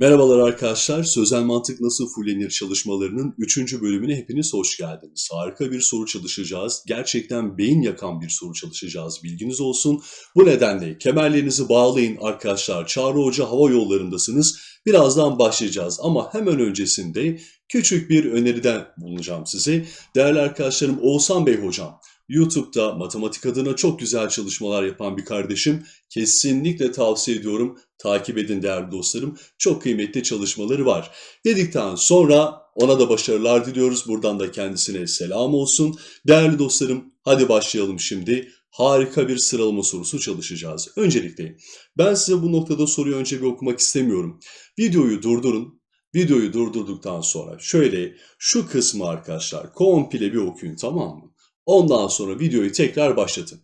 Merhabalar arkadaşlar. Sözel mantık nasıl fullenir çalışmalarının 3. bölümüne hepiniz hoş geldiniz. Harika bir soru çalışacağız. Gerçekten beyin yakan bir soru çalışacağız. Bilginiz olsun. Bu nedenle kemerlerinizi bağlayın arkadaşlar. Çağrı Hoca hava yollarındasınız. Birazdan başlayacağız ama hemen öncesinde küçük bir öneriden bulunacağım size. Değerli arkadaşlarım Oğuzhan Bey hocam. YouTube'da matematik adına çok güzel çalışmalar yapan bir kardeşim. Kesinlikle tavsiye ediyorum. Takip edin değerli dostlarım. Çok kıymetli çalışmaları var. Dedikten sonra ona da başarılar diliyoruz. Buradan da kendisine selam olsun. Değerli dostlarım hadi başlayalım şimdi. Harika bir sıralama sorusu çalışacağız. Öncelikle ben size bu noktada soruyu önce bir okumak istemiyorum. Videoyu durdurun. Videoyu durdurduktan sonra şöyle şu kısmı arkadaşlar komple bir okuyun tamam mı? Ondan sonra videoyu tekrar başlatın.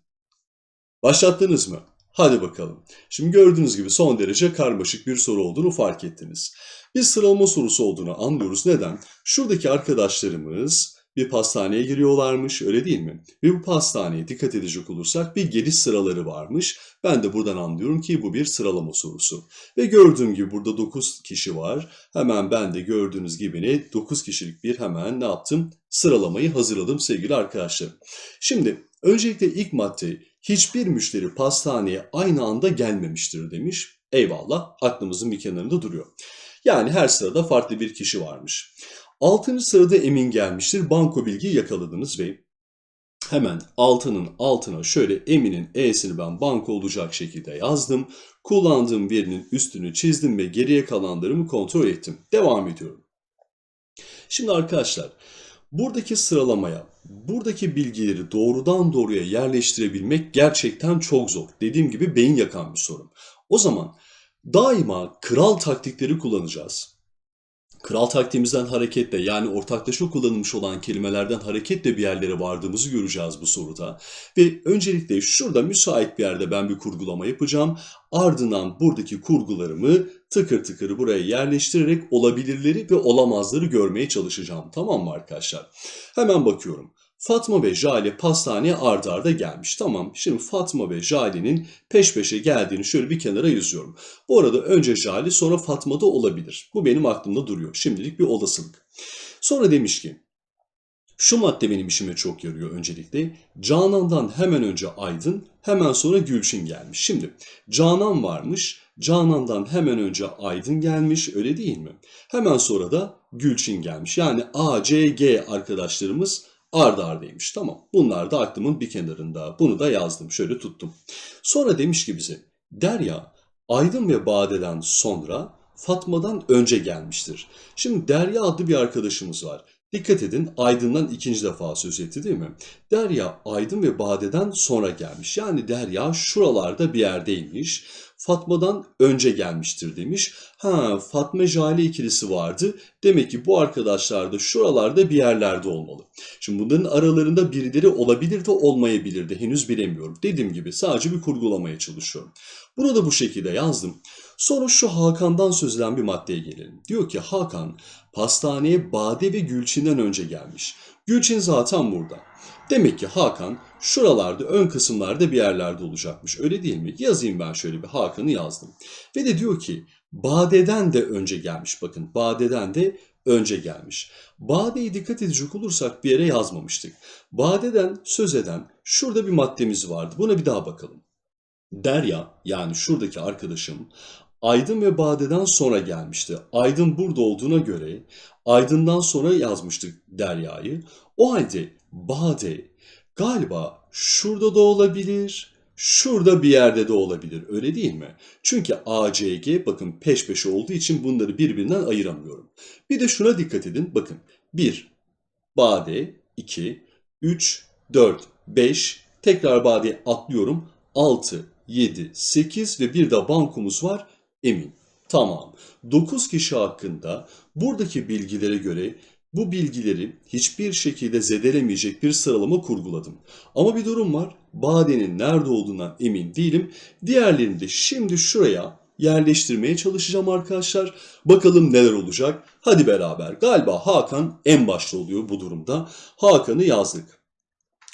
Başlattınız mı? Hadi bakalım. Şimdi gördüğünüz gibi son derece karmaşık bir soru olduğunu fark ettiniz. Bir sıralama sorusu olduğunu anlıyoruz. Neden? Şuradaki arkadaşlarımız bir pastaneye giriyorlarmış öyle değil mi? Ve bu pastaneye dikkat edecek olursak bir geliş sıraları varmış. Ben de buradan anlıyorum ki bu bir sıralama sorusu. Ve gördüğüm gibi burada 9 kişi var. Hemen ben de gördüğünüz gibi ne 9 kişilik bir hemen ne yaptım? Sıralamayı hazırladım sevgili arkadaşlarım. Şimdi öncelikle ilk madde hiçbir müşteri pastaneye aynı anda gelmemiştir demiş. Eyvallah aklımızın bir kenarında duruyor. Yani her sırada farklı bir kişi varmış. Altıncı sırada Emin gelmiştir. Banko bilgiyi yakaladınız ve hemen altının altına şöyle Emin'in E'sini ben banko olacak şekilde yazdım. Kullandığım verinin üstünü çizdim ve geriye kalanlarımı kontrol ettim. Devam ediyorum. Şimdi arkadaşlar buradaki sıralamaya, buradaki bilgileri doğrudan doğruya yerleştirebilmek gerçekten çok zor. Dediğim gibi beyin yakan bir sorun. O zaman daima kral taktikleri kullanacağız. Kral taktiğimizden hareketle yani ortaklaşa kullanılmış olan kelimelerden hareketle bir yerlere vardığımızı göreceğiz bu soruda. Ve öncelikle şurada müsait bir yerde ben bir kurgulama yapacağım. Ardından buradaki kurgularımı tıkır tıkır buraya yerleştirerek olabilirleri ve olamazları görmeye çalışacağım. Tamam mı arkadaşlar? Hemen bakıyorum. Fatma ve Jale pastaneye ardarda arda gelmiş. Tamam şimdi Fatma ve Jale'nin peş peşe geldiğini şöyle bir kenara yazıyorum. Bu arada önce Jale sonra Fatma da olabilir. Bu benim aklımda duruyor. Şimdilik bir olasılık. Sonra demiş ki şu madde benim işime çok yarıyor öncelikle. Canan'dan hemen önce Aydın, hemen sonra Gülçin gelmiş. Şimdi Canan varmış, Canan'dan hemen önce Aydın gelmiş öyle değil mi? Hemen sonra da Gülçin gelmiş. Yani A, C, G arkadaşlarımız ardı ardıymış. Tamam. Bunlar da aklımın bir kenarında. Bunu da yazdım. Şöyle tuttum. Sonra demiş ki bize Derya Aydın ve Bade'den sonra Fatma'dan önce gelmiştir. Şimdi Derya adlı bir arkadaşımız var. Dikkat edin Aydın'dan ikinci defa söz etti değil mi? Derya Aydın ve Bade'den sonra gelmiş. Yani Derya şuralarda bir yerdeymiş. Fatma'dan önce gelmiştir demiş. Ha Fatma Jale ikilisi vardı. Demek ki bu arkadaşlar da şuralarda bir yerlerde olmalı. Şimdi bunların aralarında birileri olabilir de olmayabilir de henüz bilemiyorum. Dediğim gibi sadece bir kurgulamaya çalışıyorum. Bunu da bu şekilde yazdım. Sonra şu Hakan'dan söz edilen bir maddeye gelelim. Diyor ki Hakan pastaneye Bade ve Gülçin'den önce gelmiş. Gülçin zaten burada. Demek ki Hakan şuralarda ön kısımlarda bir yerlerde olacakmış. Öyle değil mi? Yazayım ben şöyle bir Hakan'ı yazdım. Ve de diyor ki Bade'den de önce gelmiş. Bakın Bade'den de önce gelmiş. Bade'yi dikkat edecek olursak bir yere yazmamıştık. Bade'den söz eden şurada bir maddemiz vardı. Buna bir daha bakalım. Derya yani şuradaki arkadaşım Aydın ve Bade'den sonra gelmişti. Aydın burada olduğuna göre Aydın'dan sonra yazmıştık Derya'yı. O halde Bade galiba şurada da olabilir, şurada bir yerde de olabilir öyle değil mi? Çünkü ACG bakın peş peşe olduğu için bunları birbirinden ayıramıyorum. Bir de şuna dikkat edin bakın 1, Bade 2, 3, 4, 5 tekrar Bade'ye atlıyorum 6, 7, 8 ve bir de bankumuz var emin. Tamam. 9 kişi hakkında buradaki bilgilere göre bu bilgileri hiçbir şekilde zedelemeyecek bir sıralama kurguladım. Ama bir durum var. Bade'nin nerede olduğundan emin değilim. Diğerlerini de şimdi şuraya yerleştirmeye çalışacağım arkadaşlar. Bakalım neler olacak. Hadi beraber. Galiba Hakan en başta oluyor bu durumda. Hakan'ı yazdık.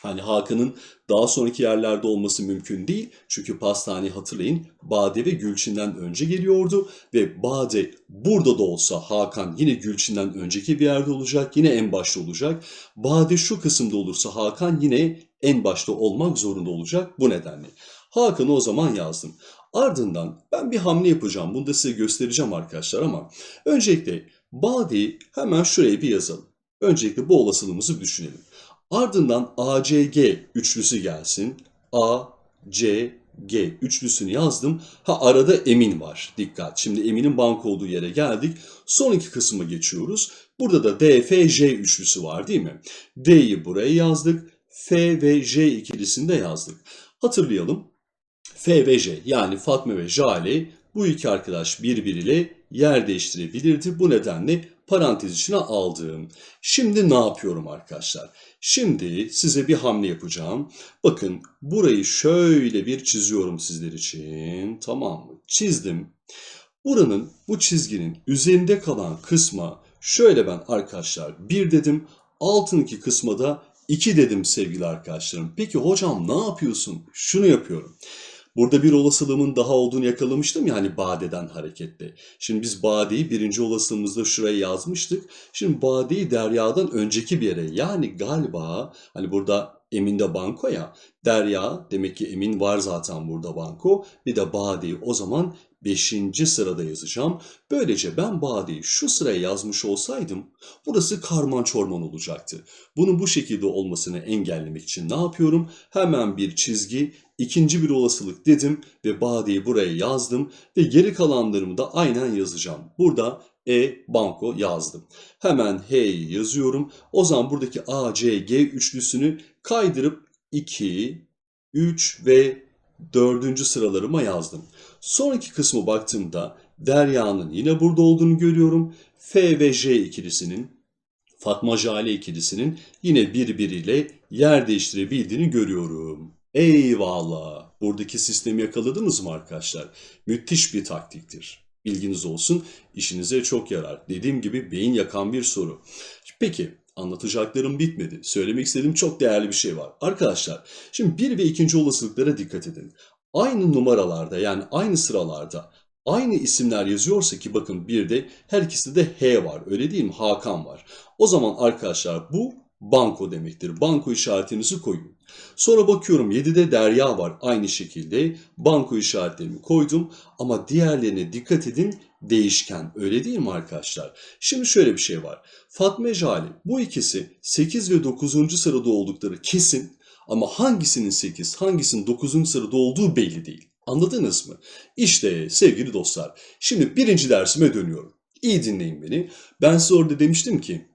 Hani Hakan'ın daha sonraki yerlerde olması mümkün değil. Çünkü pastaneyi hatırlayın Bade ve Gülçin'den önce geliyordu. Ve Bade burada da olsa Hakan yine Gülçin'den önceki bir yerde olacak. Yine en başta olacak. Bade şu kısımda olursa Hakan yine en başta olmak zorunda olacak bu nedenle. Hakan'ı o zaman yazdım. Ardından ben bir hamle yapacağım. Bunu da size göstereceğim arkadaşlar ama öncelikle Bade'yi hemen şuraya bir yazalım. Öncelikle bu olasılığımızı düşünelim. Ardından ACG üçlüsü gelsin. A, C, G üçlüsünü yazdım. Ha arada Emin var. Dikkat. Şimdi Emin'in banka olduğu yere geldik. Son iki kısma geçiyoruz. Burada da D, F, J üçlüsü var değil mi? D'yi buraya yazdık. F ve J ikilisini de yazdık. Hatırlayalım. F ve J yani Fatma ve Jale bu iki arkadaş birbiriyle yer değiştirebilirdi. Bu nedenle parantez içine aldım. Şimdi ne yapıyorum arkadaşlar? Şimdi size bir hamle yapacağım. Bakın burayı şöyle bir çiziyorum sizler için. Tamam mı? Çizdim. Buranın bu çizginin üzerinde kalan kısma şöyle ben arkadaşlar bir dedim. Altındaki kısma da 2 dedim sevgili arkadaşlarım. Peki hocam ne yapıyorsun? Şunu yapıyorum. Burada bir olasılığımın daha olduğunu yakalamıştım ya hani badeden hareketle. Şimdi biz badeyi birinci olasılığımızda şuraya yazmıştık. Şimdi badeyi deryadan önceki bir yere yani galiba hani burada Emin'de banko ya. Derya demek ki Emin var zaten burada banko. Bir de badeyi o zaman 5. sırada yazacağım. Böylece ben badeyi şu sıraya yazmış olsaydım burası karman çorman olacaktı. Bunun bu şekilde olmasını engellemek için ne yapıyorum? Hemen bir çizgi, ikinci bir olasılık dedim ve badeyi buraya yazdım ve geri kalanlarımı da aynen yazacağım. Burada E banko yazdım. Hemen H'yi yazıyorum. O zaman buradaki A, C, G üçlüsünü kaydırıp 2, 3 ve 4. sıralarıma yazdım. Sonraki kısmı baktığımda Derya'nın yine burada olduğunu görüyorum. F ve J ikilisinin, Fatma Jale ikilisinin yine birbiriyle yer değiştirebildiğini görüyorum. Eyvallah. Buradaki sistemi yakaladınız mı arkadaşlar? Müthiş bir taktiktir. Bilginiz olsun, işinize çok yarar. Dediğim gibi beyin yakan bir soru. Peki, anlatacaklarım bitmedi. Söylemek istediğim çok değerli bir şey var. Arkadaşlar, şimdi bir ve ikinci olasılıklara dikkat edin. Aynı numaralarda yani aynı sıralarda aynı isimler yazıyorsa ki bakın bir de her ikisi de H var öyle değil mi? Hakan var. O zaman arkadaşlar bu banko demektir. Banko işaretinizi koyun. Sonra bakıyorum 7'de Derya var aynı şekilde banko işaretlerimi koydum ama diğerlerine dikkat edin değişken öyle değil mi arkadaşlar? Şimdi şöyle bir şey var. Fatma Jale bu ikisi 8 ve 9. sırada oldukları kesin ama hangisinin 8 hangisinin 9. sırada olduğu belli değil. Anladınız mı? İşte sevgili dostlar şimdi birinci dersime dönüyorum. İyi dinleyin beni. Ben size orada demiştim ki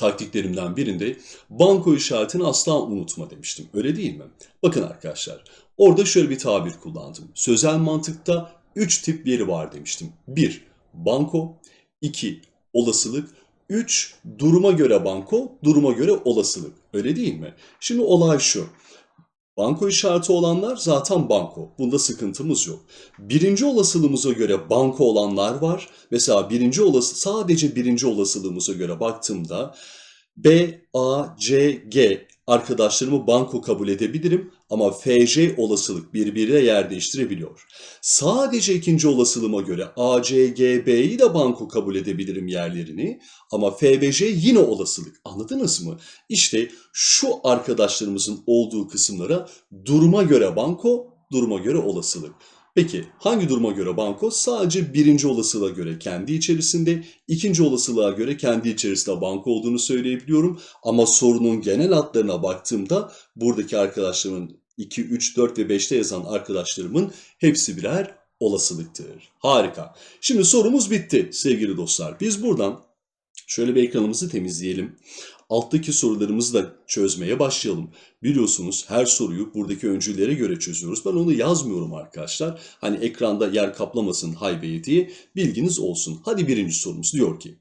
taktiklerimden birinde banko işaretini asla unutma demiştim. Öyle değil mi? Bakın arkadaşlar orada şöyle bir tabir kullandım. Sözel mantıkta 3 tip veri var demiştim. 1. Banko 2. Olasılık 3. Duruma göre banko, duruma göre olasılık. Öyle değil mi? Şimdi olay şu. Banko işareti olanlar zaten banko. Bunda sıkıntımız yok. Birinci olasılığımıza göre banko olanlar var. Mesela birinci olası sadece birinci olasılığımıza göre baktığımda B, A, C, G arkadaşlarımı banko kabul edebilirim ama FC olasılık birbiriyle yer değiştirebiliyor. Sadece ikinci olasılığıma göre A, C, G, B'yi de banko kabul edebilirim yerlerini ama F ve J yine olasılık. Anladınız mı? İşte şu arkadaşlarımızın olduğu kısımlara duruma göre banko, duruma göre olasılık. Peki hangi duruma göre banko? Sadece birinci olasılığa göre kendi içerisinde, ikinci olasılığa göre kendi içerisinde banko olduğunu söyleyebiliyorum. Ama sorunun genel hatlarına baktığımda buradaki arkadaşlarımın 2, 3, 4 ve 5'te yazan arkadaşlarımın hepsi birer olasılıktır. Harika. Şimdi sorumuz bitti sevgili dostlar. Biz buradan şöyle bir ekranımızı temizleyelim. Alttaki sorularımızı da çözmeye başlayalım. Biliyorsunuz her soruyu buradaki öncüllere göre çözüyoruz. Ben onu yazmıyorum arkadaşlar. Hani ekranda yer kaplamasın haybeye diye bilginiz olsun. Hadi birinci sorumuz diyor ki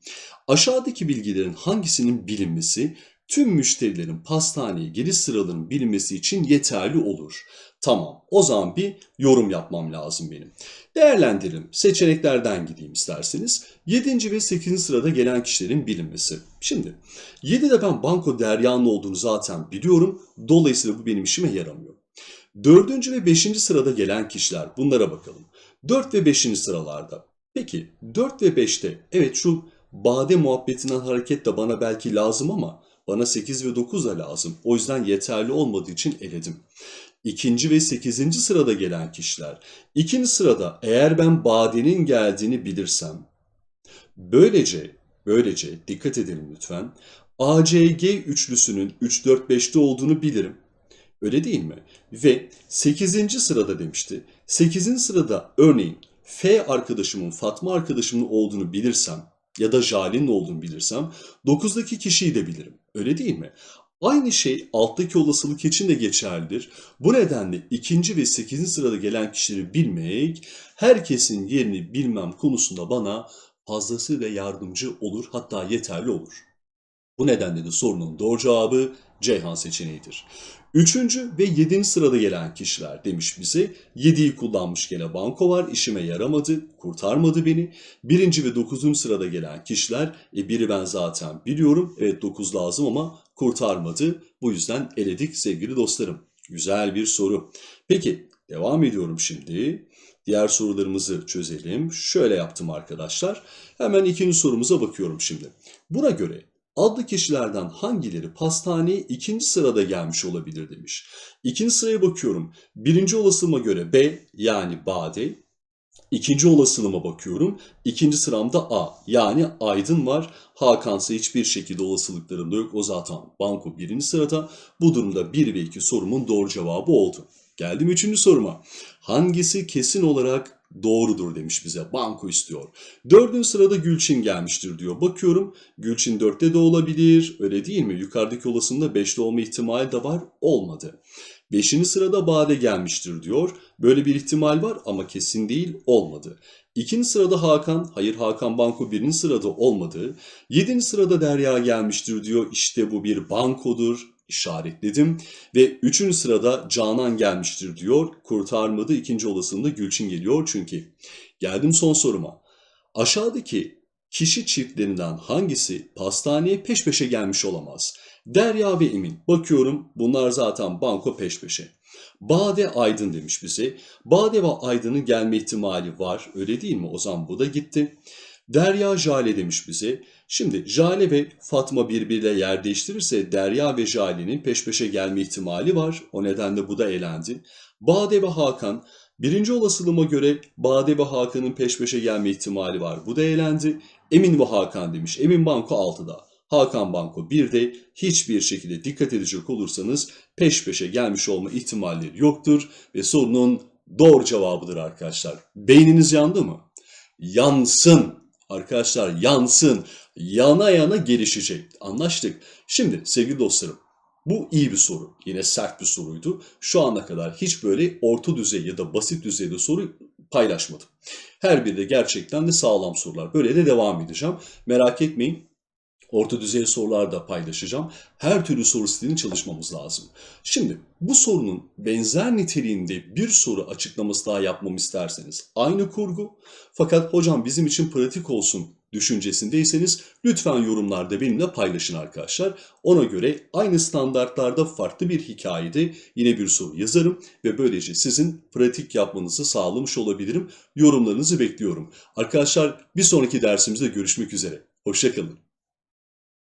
aşağıdaki bilgilerin hangisinin bilinmesi tüm müşterilerin pastaneye geliş sıralarının bilinmesi için yeterli olur. Tamam, o zaman bir yorum yapmam lazım benim. Değerlendirelim. Seçeneklerden gideyim isterseniz. 7. ve 8. sırada gelen kişilerin bilinmesi. Şimdi 7'de ben Banko Derya'nın olduğunu zaten biliyorum. Dolayısıyla bu benim işime yaramıyor. 4. ve 5. sırada gelen kişiler bunlara bakalım. 4 ve 5. sıralarda. Peki 4 ve 5'te evet şu bade muhabbetinden hareketle bana belki lazım ama bana 8 ve 9 da lazım. O yüzden yeterli olmadığı için eledim. İkinci ve sekizinci sırada gelen kişiler. İkinci sırada eğer ben badenin geldiğini bilirsem, böylece, böylece dikkat edelim lütfen, ACG üçlüsünün 3-4-5'te olduğunu bilirim. Öyle değil mi? Ve 8. sırada demişti. 8. sırada örneğin F arkadaşımın, Fatma arkadaşımın olduğunu bilirsem ya da Jale'nin olduğunu bilirsem 9'daki kişiyi de bilirim. Öyle değil mi? Aynı şey alttaki olasılık için de geçerlidir. Bu nedenle ikinci ve 8. sırada gelen kişileri bilmek herkesin yerini bilmem konusunda bana fazlasıyla yardımcı olur hatta yeterli olur. Bu nedenle de sorunun doğru cevabı Ceyhan seçeneğidir. Üçüncü ve yedinci sırada gelen kişiler demiş bize. Yediyi kullanmış gene banko var. işime yaramadı, kurtarmadı beni. Birinci ve dokuzuncu sırada gelen kişiler. E biri ben zaten biliyorum. Evet dokuz lazım ama kurtarmadı. Bu yüzden eledik sevgili dostlarım. Güzel bir soru. Peki devam ediyorum şimdi. Diğer sorularımızı çözelim. Şöyle yaptım arkadaşlar. Hemen ikinci sorumuza bakıyorum şimdi. Buna göre adlı kişilerden hangileri pastaneye ikinci sırada gelmiş olabilir demiş. İkinci sıraya bakıyorum. Birinci olasılıma göre B yani Bade. İkinci olasılığıma bakıyorum. İkinci sıramda A yani Aydın var. Hakan'sa hiçbir şekilde olasılıklarında yok. O zaten banko birinci sırada. Bu durumda 1 ve 2 sorumun doğru cevabı oldu. Geldim üçüncü soruma. Hangisi kesin olarak doğrudur demiş bize. Banko istiyor. Dördüncü sırada Gülçin gelmiştir diyor. Bakıyorum Gülçin dörtte de olabilir. Öyle değil mi? Yukarıdaki olasılığında beşli olma ihtimali de var. Olmadı. Beşinci sırada Bade gelmiştir diyor. Böyle bir ihtimal var ama kesin değil olmadı. İkinci sırada Hakan, hayır Hakan Banko birinci sırada olmadı. Yedinci sırada Derya gelmiştir diyor. İşte bu bir bankodur işaretledim. Ve üçüncü sırada Canan gelmiştir diyor. Kurtarmadı. İkinci olasılığında Gülçin geliyor çünkü. Geldim son soruma. Aşağıdaki kişi çiftlerinden hangisi pastaneye peş peşe gelmiş olamaz? Derya ve Emin. Bakıyorum bunlar zaten banko peş peşe. Bade Aydın demiş bize. Bade ve Aydın'ın gelme ihtimali var. Öyle değil mi? O zaman bu da gitti. Derya Jale demiş bize. Şimdi Jale ve Fatma birbiriyle yer değiştirirse Derya ve Jale'nin peş peşe gelme ihtimali var. O nedenle bu da elendi. Bade ve Hakan. Birinci olasılığıma göre Bade ve Hakan'ın peş peşe gelme ihtimali var. Bu da elendi. Emin ve Hakan demiş. Emin Banko 6'da. Hakan Banko 1'de hiçbir şekilde dikkat edecek olursanız peş peşe gelmiş olma ihtimalleri yoktur ve sorunun doğru cevabıdır arkadaşlar. Beyniniz yandı mı? Yansın. Arkadaşlar yansın. Yana yana gelişecek. Anlaştık. Şimdi sevgili dostlarım bu iyi bir soru. Yine sert bir soruydu. Şu ana kadar hiç böyle orta düzey ya da basit düzeyde soru paylaşmadım. Her biri de gerçekten de sağlam sorular. Böyle de devam edeceğim. Merak etmeyin. Orta düzey sorular da paylaşacağım. Her türlü soru stilini çalışmamız lazım. Şimdi bu sorunun benzer niteliğinde bir soru açıklaması daha yapmamı isterseniz aynı kurgu fakat hocam bizim için pratik olsun düşüncesindeyseniz lütfen yorumlarda benimle paylaşın arkadaşlar. Ona göre aynı standartlarda farklı bir hikayede yine bir soru yazarım ve böylece sizin pratik yapmanızı sağlamış olabilirim. Yorumlarınızı bekliyorum. Arkadaşlar bir sonraki dersimizde görüşmek üzere. Hoşçakalın.